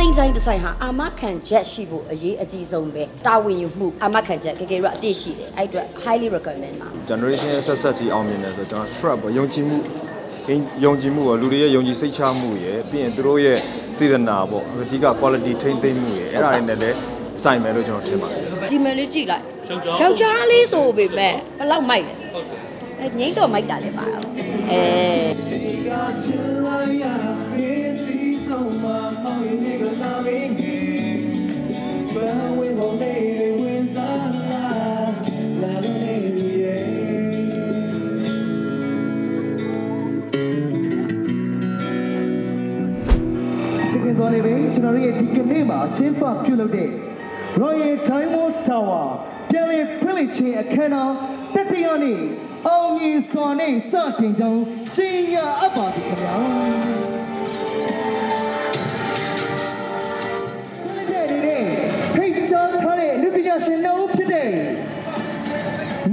စိမ့်ဆိုင်တစ်ဆိုင်ဟာအာမခံချက်ရှိဖို့အရေးအကြီးဆုံးပဲတာဝန်ယူမှုအာမခံချက်ကေကေရအတိရှိတယ်အဲ့အတွက် highly recommend ပါ generation ရဲ့ဆက်ဆက်ကြီးအောင်မြင်တယ်ဆိုတော့ကျွန်တော် trap ပေါ့ယုံကြည်မှုယုံယုံကြည်မှုပေါ့လူတွေရဲ့ယုံကြည်စိတ်ချမှုရယ်ပြီးရင်သူတို့ရဲ့စေတနာပေါ့အဓိက quality ထိမ့်သိမ့်မှုရယ်အဲ့ဒါတွေနဲ့လည်းဆိုင်မယ်လို့ကျွန်တော်ထင်ပါတယ်ဒီမယ်လေးကြည့်လိုက်ယောက်ျားလေးဆိုပေမဲ့ဘယ်လောက်မိုက်လဲအဲငိမ့်တော့မိုက်တာလည်းပါတော့အဲချစ်ခင် သွားနေပြီကျွန်တော်တို့ရဲ့ဒီကနေ့မှာအချင်းပပြုလုပ်တဲ့ Royal Diamond Tower ပြန်လည်ဖွင့်လှစ်ခြင်းအခမ်းအနားတတိယနေ့အောင်မြင်စွာနဲ့စတင်ကြောင်းကြီးညာအပ်ပါသည်ခင်ဗျာ ရှင်တို့ဖြစ်တဲ့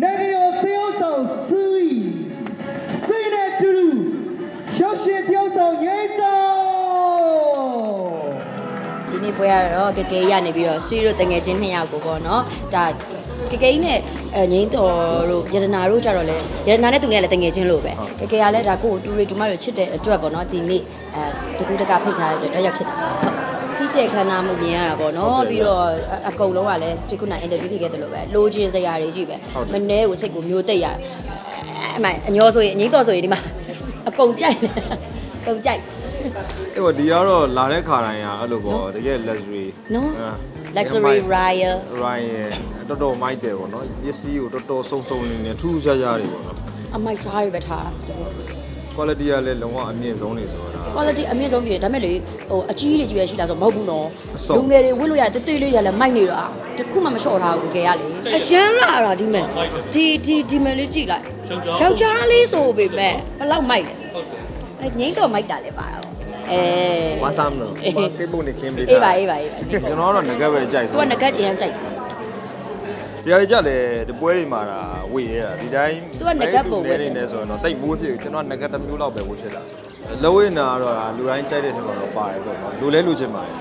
နိုင်ငံတော်သရုပ်ဆောင်စူးဤစိတ်နဲ့တူတူရောက်ရှင်တယောက်ဆောင်ရိတ်တော်ဒီနေ့ပွဲရတော့ကေကေရနေပြီးတော့ဆွေးတို့တငယ်ချင်းနှစ်ယောက်ကိုပေါ့နော်ဒါကေကေနဲ့အဲငိမ့်တော်တို့ယရနာတို့ကြတော့လေယရနာနဲ့သူနဲ့လည်းတငယ်ချင်းလို့ပဲကေကေကလည်းဒါကိုကိုတူရီတူမတို့ချစ်တဲ့အတွက်ပေါ့နော်ဒီနေ့အဲတကူတကဖိတ်ထားတဲ့အတွက်တော့ရောက်ဖြစ်တာပါဟုတ် ကြီးကျယ်ခမ်းနားမှုမြင်ရတာပေါ့နော်ပြီးတော့အအကုန်လုံးကလည်းဆွေခုနအင်တာဗျူးဖြစ်ခဲ့တယ်လို့ပဲလိုချင်စရာတွေကြီးပဲမနှဲကိုစိတ်ကိုမျိုးတိတ်ရအမှအညောဆိုရင်အငိမ့်တော်ဆိုရင်ဒီမှာအကုန်ကြိုက်တယ်အကုန်ကြိုက်အဲ့တော့ဒီကတော့လာတဲ့ခါတိုင်းကအဲ့လိုပေါ့တကယ် luxury နော်အာ luxury royal Ryan တော်တော်မိုက်တယ်ပေါ့နော်ပစ္စည်းကိုတော်တော်စုံစုံနေနေထူးထူးခြားခြားတွေပေါ့နော်အမိုက်စားတွေပဲထားတကယ် quality ကလည်းလုံးဝအမြင့်ဆုံးနေဆိုတော့ဒါ quality အမြင့်ဆုံးပြည့်ဒါပေမဲ့လေဟိုအကြီးကြီးတွေကြီးပဲရှိတာဆိုမဟုတ်ဘူးနော်အစုံ လူငယ်တွေဝတ်လို့ရတယ်တေးလေးတွေကလည်းမိုက်နေတော့တခုမှမလျှော့ထားဘူးကြယ်ရလေအရှမ်းလာတာဒီမဲ့ဒီဒီဒီမဲ့လေးကြည့်လိုက်ယောက်ျားလေးဆိုပေမဲ့ဘယ်လောက်မိုက်လဲအဲငိမ့်တော့မိုက်တာလည်းပါတော့အဲဝါဆမ်နော်ကေပုံနေခင်းပေးတာအေးပါအေးပါအေးပါကျွန်တော်ကတော့ငကက်ပဲကြိုက်သူကငကက်အရင်ကြိုက်တယ် ဒီဟာတွေကြလည်းဒီပွဲတွေမှာဒါဝေရတာဒီတိုင်းသူကငကက်ပုံဝေဝေနေနေဆိုရင်တော့တိတ်မိုးဖြစ်ကျွန်တော်ငကက်တစ်မျိုးလောက်ပဲဝေဖြစ်တာလောဝေနာကတော့လူတိုင်းကြိုက်တဲ့ထဲမှာတော့ပါတယ်ပေါ့နော်လူလဲလူချင်ပါတယ်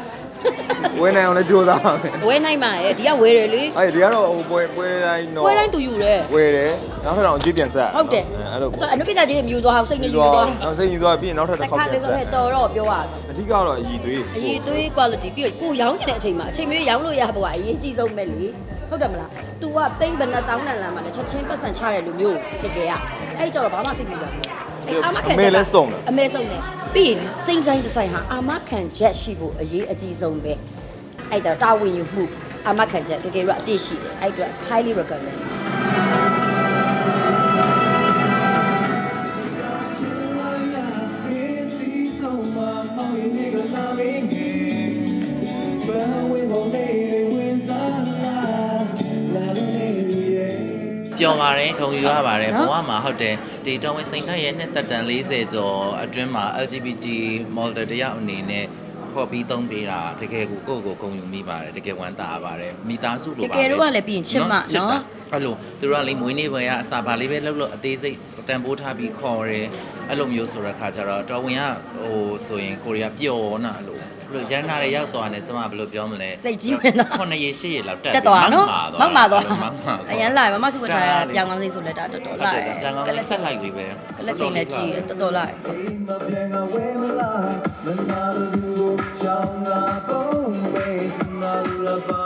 ဝေနိုင်အောင်လည်းကြိုးစားပါမယ်ဝဲနိုင်ပါရဲ့ဒီကဝဲတယ်လေအဲ့ဒီကတော့ဟိုပွဲပွဲတိုင်းတော့ဝဲတိုင်းသူယူတယ်ဝေတယ်နောက်ထပ်တော့အကြည့်ပြန်ဆက်ဟုတ်တယ်အဲ့လိုအနုပိသားကြီးမြူသွားအောင်စိတ်နဲ့ယူသွားသွားနောက်စိတ်ယူသွားပြီးရင်နောက်ထပ်တတစ်ခေါက်ခါပြန်လေးဆက်ပဲတော်တော့ပြောရတော့အဓိကတော့အည်သွေးအရေးသွေး quality ပြီးတော့ကိုရောင်းချင်တဲ့အချိန်မှာအချိန်မျိုးရောင်းလို့ရဖို့ကအရေးကြီးဆုံးပဲလေဟုတ်တယ်မလား तू ကတိမ့်ဘယ်နှတောင်းနန်လာမှလည်းချက်ချင်းပတ်စံချတဲ့လူမျိုးတကယ်ကအဲ့ကြတော့ဘာမှစိတ်ကြည့်ကြဘူးအာမခံအမေဆုံးတယ် ပြီးရင်စိမ့်ဆိုင်တစ်ဆိုင်ဟာအာမခံချက်ရှိဖို့အရေးအကြီးဆုံးပဲအဲ့ကြတော့တာဝန်ယူမှုအာမခံချက်တကယ်ရအတိရှိတယ်အဲ့အတွက် highly recommend ပျော်ပါတယ်ဂုဏ်ယူရပါတယ်ဘဝမှာဟုတ်တယ်ဒီတော်ဝင်စိန်ထက်ရဲ့နှစ်သက်တန်40ကျော်အတွင်းမှာ LGBT model တယောက်အနေနဲ့ခေါ်ပြီးသုံးပေးတာတကယ်ကိုကိုယ့်ကိုဂုဏ်ယူမိပါတယ်တကယ်ဝမ်းသာပါတယ်မိသားစုလိုပါပဲတကယ်တော့ကလည်းပြီးရင်ချစ်မှချစ်တာနော်အဲ့လိုသူတို့ကလေမွေးနေ့ပွဲကအစာပါလေးပဲလှုပ်လို့အသေးစိတ်တန်ဖိုးထားပြီးခေါ်တယ်အဲ့လိုမျိုးဆိုတဲ့ခါကျတော့တော်ဝင်ကဟိုဆိုရင်ကိုရီးယားပျော်နာအဲ့လို အဲ့လိုရန်နာတွေရောက်သွားတယ်ကျမဘယ်လိုပြောမလဲစိတ်ကြီးဝင်တော့ခုနှစ်ရေရှစ်ရေလောက်တက်တက်သွားနော်မောက်မာသွားမောက်မာသွားအရင်လာမမဆုကထားပြောင်းကောင်းလေးဆိုလဲဒါတော်တော်ဟုတ်လာတယ်တန်ကောင်းလေးဆက်လိုက်ပြီပဲကလချင်းလည်းကြည့်တော်တော်လာမပြန်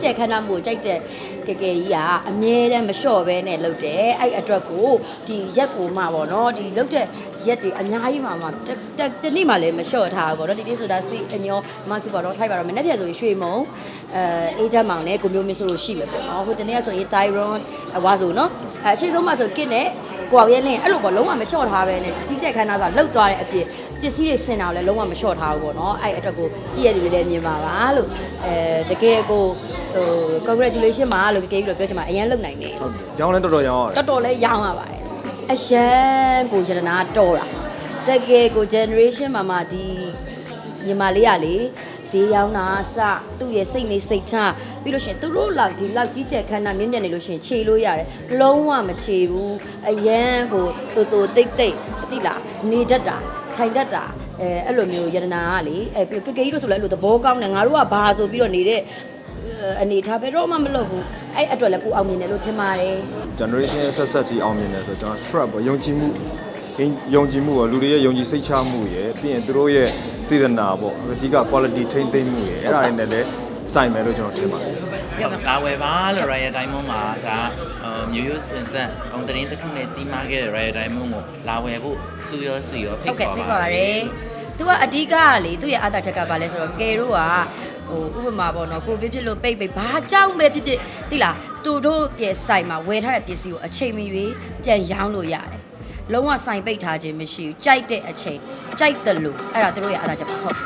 ကဝဲမလားမနာလို့ချောင်းလာပုံပဲချနာလာပါရဲ့ကြီးကျယ်ခမ်းနားမှုကိုကြိုက်တဲ့ကဲကဲကြီးကအမြဲတမ်းမလျှော့ပဲနဲ့လုပ်တယ်အဲ့အတွက်ကိုဒီရက်ကိုမှပေါ့နော်ဒီလုပ်တဲ့ရက်တွေအများကြီးမှမှတတနေ့မှလည်းမလျှော့ထားဘူးပေါ့နော်ဒီနေ့ဆိုတာ sweet အညောမဆုပါတော့ထိုက်ပါတော့မနေ့ပြန်ဆိုရင်ရွှေမုံအဲအေးချမ်းမောင်နဲ့ကိုမျိုးမင်းဆိုလို့ရှိပဲပေါ့နော်ဟိုတနေ့ကဆိုရင် Tyron ဝါဆိုနော်အဲအရှိဆုံးမှဆိုကစ်နဲ့ ကိုအောင်ရဲလင်းအဲ့လိုပေါ့လုံးဝမလျှော့ထားပဲနဲ့ကြီးကျယ်ခမ်းနားဆိုလှုပ်သွားတဲ့အပြစ်ပစ္စည်းတွေစင်တာကိုလည်းလုံးဝမလျှော့ထားဘူးပေါ့နော်အဲ့အတွက်ကိုကြည့်ရတဲ့လူတွေလည်းမြင်ပါပါလို့အဲတကယ်ကိုဟို congratulation ပါလို့ကြိပြီးတော့ပြောချင်ပါအရင်လုံနိုင်တယ်ဟုတ်တယ်ရောင်းလဲတော်တော်ရောင်းရတယ်တော်တော်လေးရောင်းရပါတယ်အရှမ်းကိုရတနာတော်တာတကယ်ကို generation မှာမှဒီ ညီမလေးကလေဈေးရောင်းတာအစသူ့ရဲ့စိတ်နေစိတ်ချပြီးလို့ရှရင်သူတို့လောက်ဒီလောက်ကြီးကျယ်ခမ်းနားမြင့်မြတ်နေလို့ရှရင်ခြေလို့ရတယ်လုံးဝမခြေဘူးအရန်ကိုတူတူတိတ်တိတ်အတိလားနေတတ်တာထိုင်တတ်တာအဲအဲ့လိုမျိုးယတနာကလေအဲပြီးတော့ကကေကြီးတို့ဆိုလည်းအဲ့လိုသဘောကောင်းတယ်ငါတို့ကဘာဆိုပြီးတော့နေတဲ့အနေထားပဲတော့မှမလုပ်ဘူးအဲ့အတွက်လည်းကိုအောင်မြင်တယ်လို့ထင်ပါတယ် generation ဆက်ဆက်ကြီးအောင်မြင်တယ်ဆိုတော့ကျွန်တော် trap ပေါ့ယုံကြည်မှု ယုံကြည်မှုပေါ့လူတွေရဲ့ယုံကြည်စိတ်ချမှုရယ်ပြီးရင်သူတို့ရဲ့စေတနာပေါ့အဓိက quality ထိမ့်သိမ့်မှုရယ်အဲ့ဒါတွေနဲ့လည်းဆိုင်မယ်လို့ကျွန်တော်ထင်ပါတယ်လာဝယ်ပါလို့ Royal Diamond မှာဒါမျိုးရိုးစင်စက်အောင်တရင်တစ်ခုနဲ့ကြီးမားခဲ့တဲ့ Royal Diamond ကိုလာဝယ်ဖို့စူရောစူရောဖိဟုတ်တ်ကဲ့ခေါ်သိပါပါရတယ်။ तू ကအဓိကကလေသူ့ရဲ့အာသာချက်ကဘာလဲဆိုတော့ကယ်တို့ကဟိုဥပမာပေါ့နော်ကိုဗစ်ဖြစ်လို့ပိတ်ပိတ်ဘာကြောင့်ပဲဖြစ်ဖြစ်သိလားသူတို့ရဲ့စိုက်မှာဝယ်ထားတဲ့ပစ္စည်းကိုအချိန်မရွေးပြန်ရောင်းလို့ရတယ်။ လုံးဝဆိုင်ပိတ်ထားခြင်းမရှိဘူးကြိုက်တဲ့အချိန်ကြိုက်တယ်လို့အဲ့ဒါတို့ရဲ့အားသာချက်ပါဟုတ်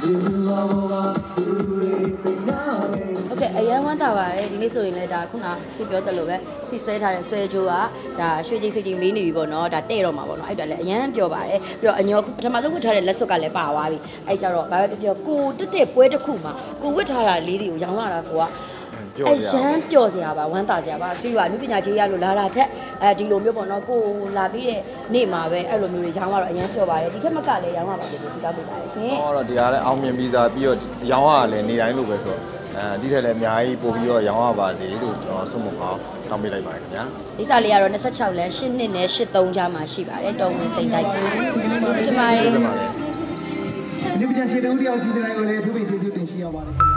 ဒီလိုလာလို့ဒီလိုရိတ်တဲ့နာ အရန်ဝမ်းတာပါတယ်ဒီနေ့ဆိုရင်လည်းဒါခုနဆွေပြောတယ်လို့ပဲဆွေဆွဲထားတဲ့ဆွဲကြိုးကဒါရွှေချင်းစိတ်ချင်းမင်းနေပြီပေါ့နော်ဒါတဲ့တော့မှာပေါ့နော်အဲ့တော့လည်းအရန်ပြောပါတယ်ပြီးတော့အညောပထမဆုံးဝတ်ထားတဲ့လက်စွပ်ကလည်းပါသွားပြီအဲ့ကြတော့ဘာပဲပြောပြောကိုတက်တဲ့ပွဲတစ်ခုမှာကိုဝတ်ထားတာလေးတွေကိုရောင်းလာတာကိုကပြောအပြရရအောင်န်ပျော်စရာပါဝမ်းသာစရာပါဆွေးရအနုပညာကြီးရလို့လာတာထက်အဲဒီလိုမျိုးပေါ့နော်ကိုလာပြီးတဲ့နေ့မှာပဲအဲ့လိုမျိုးတွေရောင်းရတော့အရန်ပျော်ပါတယ်ဒီထက်မကလည်းရောင်းရပါဘူးလို့ဆုတောင်းပေးပါတယ်ရှင်ဟောတော့ဒီကလည်းအောင်မြင်ပြီးသားပြီးတော့ရောင်းရလည်းနေတိုင်းလိုပဲဆိုတော့ အဲဒီထက်လည်းအများကြီးပို့ပြီးတော့ရောင်းရပါစေလို့ကျွန်တော်ဆုမကောင်းတောင်းပေးလိုက်ပါတယ်ခင်ဗျာလိစာလေးကတော့26လမ်း8နှစ်နဲ့83ကြားမှာရှိပါတယ်တောင်ဝင်စိန်တိုက်ကျေးဇူးတင်ပါတယ်ဟုတ်ပါတယ်ဒီနေ့ပြချင်တဲ့ဦးတယောက်စီစဉ်တိုင်းကိုလည်းအထူးပင်ကျေးဇူးတင်ရှိရပါတယ်